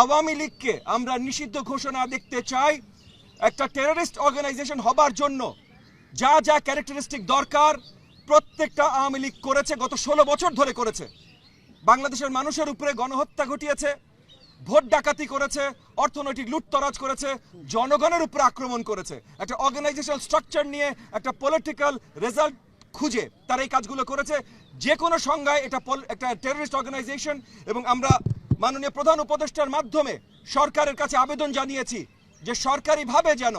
আওয়ামী লীগকে আমরা নিষিদ্ধ ঘোষণা দেখতে চাই। একটা টেররিস্ট অর্গানাইজেশন হবার জন্য যা যা ক্যারেক্টারিস্টিক দরকার প্রত্যেকটা আওয়ামী লীগ করেছে, গত ষোলো বছর ধরে করেছে। বাংলাদেশের মানুষের উপরে গণহত্যা ঘটিয়েছে, ভোট ডাকাতি করেছে, অর্থনৈতিক লুটতরাজ করেছে, জনগণের উপরে আক্রমণ করেছে। একটা অর্গানাইজেশন স্ট্রাকচার নিয়ে একটা পলিটিক্যাল রেজাল্ট খুঁজে তারা এই কাজগুলো করেছে। যে কোনো সংজ্ঞায় এটা একটা টেররিস্ট অর্গানাইজেশন এবং আমরা মাননীয় প্রধান উপদেষ্টার মাধ্যমে সরকারের কাছে আবেদন জানিয়েছি যে সরকারিভাবে যেন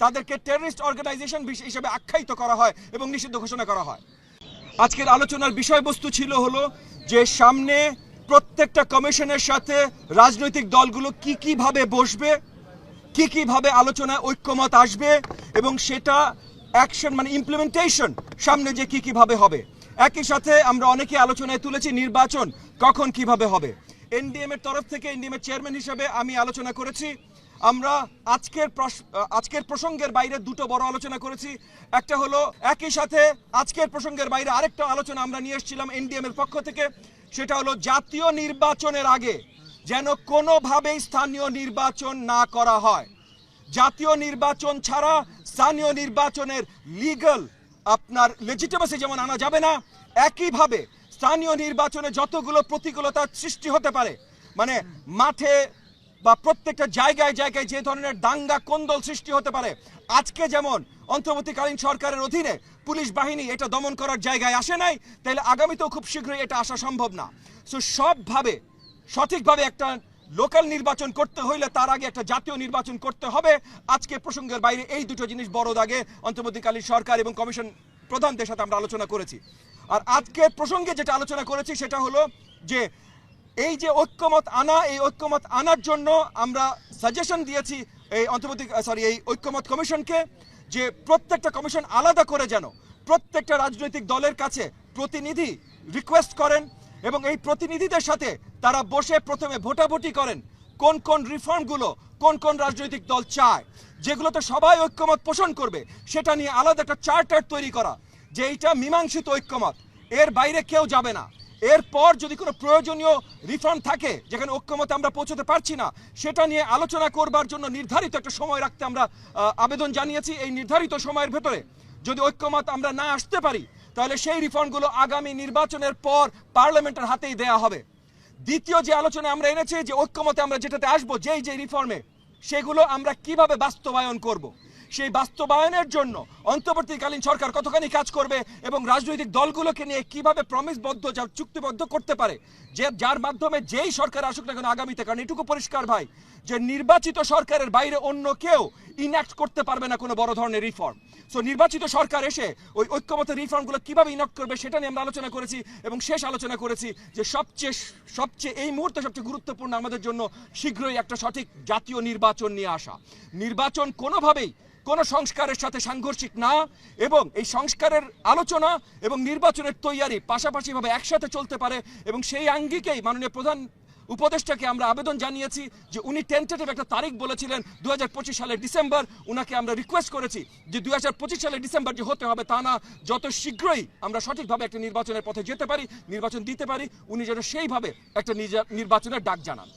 তাদেরকে টেররিস্ট অর্গানাইজেশন হিসেবে আখ্যায়িত করা হয় এবং নিষিদ্ধ ঘোষণা করা হয়। আজকের আলোচনার বিষয়বস্তু ছিল হলো যে সামনে প্রত্যেকটা কমিশনের সাথে রাজনৈতিক দলগুলো কি কীভাবে বসবে, কি কীভাবে আলোচনায় ঐক্যমত আসবে এবং সেটা অ্যাকশন মানে ইমপ্লিমেন্টেশন সামনে যে কি কীভাবে হবে। একই সাথে আমরা অনেকে আলোচনায় তুলেছি নির্বাচন কখন কীভাবে হবে। এনডিএম এর তরফ থেকে, এনডিএম এর চেয়ারম্যান হিসেবে আমি আলোচনা করেছি। আমরা আজকের আজকের প্রসঙ্গের বাইরে দুটো বড় আলোচনা করেছি। একটা হলো একই সাথে আজকের প্রসঙ্গের বাইরে আরেকটা আলোচনা আমরা নিয়ে এসেছিলাম এনডিএম এর পক্ষ থেকে। সেটা হলো জাতীয় নির্বাচনের আগে যেন কোনোভাবেই স্থানীয় নির্বাচন না করা হয়। জাতীয় নির্বাচন ছাড়া স্থানীয় নির্বাচনের লিগ্যাল আপনার লেজিটিমেসি যেমন আনা যাবে না, একইভাবে স্থানীয় নির্বাচনে যতগুলো প্রতিকূলতার সৃষ্টি হতে পারে মানে মাঠে বা প্রত্যেকটা জায়গায় জায়গায় যে ধরনের দাঙ্গা কোন্দল সৃষ্টি হতে পারে, আজকে যেমন অন্তর্বর্তীকালীন সরকারের অধীনে পুলিশ বাহিনী এটা দমন করার জায়গায় আসে নাই তাহলে আগামীতেও খুব শীঘ্রই এটা আসা সম্ভব না। সো সবভাবে, সঠিকভাবে একটা লোকাল নির্বাচন করতে হইলে তার আগে একটা জাতীয় নির্বাচন করতে হবে। আজকে প্রসঙ্গের বাইরে এই দুটো জিনিস বড় দাগে অন্তর্বর্তীকালীন সরকার এবং কমিশন প্রধানদের সাথে আমরা আলোচনা করেছি। আর আজকে প্রসঙ্গে যেটা আলোচনা করেছি সেটা হলো যে এই যে ঐক্যমত আনা, এই ঐক্যমত আনার জন্য আমরা সাজেশন দিয়েছি এই অন্তর্বর্তী সরি এই ঐক্যমত কমিশনকে যে প্রত্যেকটা কমিশন আলাদা করে যেন প্রত্যেকটা রাজনৈতিক দলের কাছে প্রতিনিধি রিকোয়েস্ট করেন এবং এই প্রতিনিধিদের সাথে তারা বসে প্রথমে ভোটাভুটি করেন কোন কোন রিফর্মগুলো কোন কোন রাজনৈতিক দল চায়, যেগুলোতে সবাই ঐক্যমত পোষণ করবে, সেটা নিয়ে আলাদা একটা চার্টার তৈরি করা। যে এইটা মীমাংসিত ঐক্যমত। এর বাইরে কেউ যাবে না। এরপর যদি কোনো প্রয়োজনীয় রিফর্ম থাকে, যেখানে ঐক্যমতে আমরা পৌঁছতে পারছি না, সেটা নিয়ে আলোচনা করবার জন্য নির্ধারিত একটা সময় রাখতে আমরা আবেদন জানিয়েছি এই নির্ধারিত সময়ের ভেতরে। যদি ঐক্যমত আমরা না আসতে পারি, তাহলে সেই রিফর্মগুলো আগামী নির্বাচনের পর পার্লামেন্টের হাতেই দেয়া হবে। দ্বিতীয় যে আলোচনা আমরা এনেছি, যে ঐক্যমতে আমরা যেটাতে আসব, যেই যে রিফর্মে, সেগুলো আমরা কীভাবে বাস্তবায়ন করব। সেই বাস্তবায়নের জন্য অন্তর্বর্তীকালীন সরকার কতখানি কাজ করবে এবং রাজনৈতিক দলগুলোকে নিয়ে কীভাবে প্রমিসবদ্ধ যা চুক্তিবদ্ধ করতে পারে, যে যার মাধ্যমে যেই সরকার আসুক না কেন আগামীতে, কারণ এটুকু পরিষ্কার ভাই, যে নির্বাচিত সরকারের বাইরে অন্য কেউ ইনঅ্যাক্ট করতে পারবে না কোনো বড় ধরনের রিফর্ম সো নির্বাচিত সরকার এসে ওই ঐক্যমত রিফর্মগুলো কীভাবে ইনঅ্যাক্ট করবে সেটা নিয়ে আমরা আলোচনা করেছি এবং শেষ আলোচনা করেছি যে সবচেয়ে সবচেয়ে এই মুহূর্তে সবচেয়ে গুরুত্বপূর্ণ আমাদের জন্য শীঘ্রই একটা সঠিক জাতীয় নির্বাচন নিয়ে আসা। নির্বাচন কোনোভাবেই কোনো সংস্কারের সাথে সাংঘর্ষিক না এবং এই সংস্কারের আলোচনা এবং নির্বাচনের তৈয়ারি পাশাপাশিভাবে একসাথে চলতে পারে এবং সেই আঙ্গিকেই মাননীয় প্রধান উপদেষ্টাকে আমরা আবেদন জানিয়েছি যে উনি টেন্টেটিভ একটা তারিখ বলেছিলেন দুই হাজার পঁচিশ সালের ডিসেম্বর। উনাকে আমরা রিকোয়েস্ট করেছি যে দুই হাজার পঁচিশ সালের ডিসেম্বর যে হতে হবে তা না, যত শীঘ্রই আমরা সঠিকভাবে একটা নির্বাচনের পথে যেতে পারি, নির্বাচন দিতে পারি, উনি যেন সেইভাবে একটা নির্বাচনের ডাক জানান।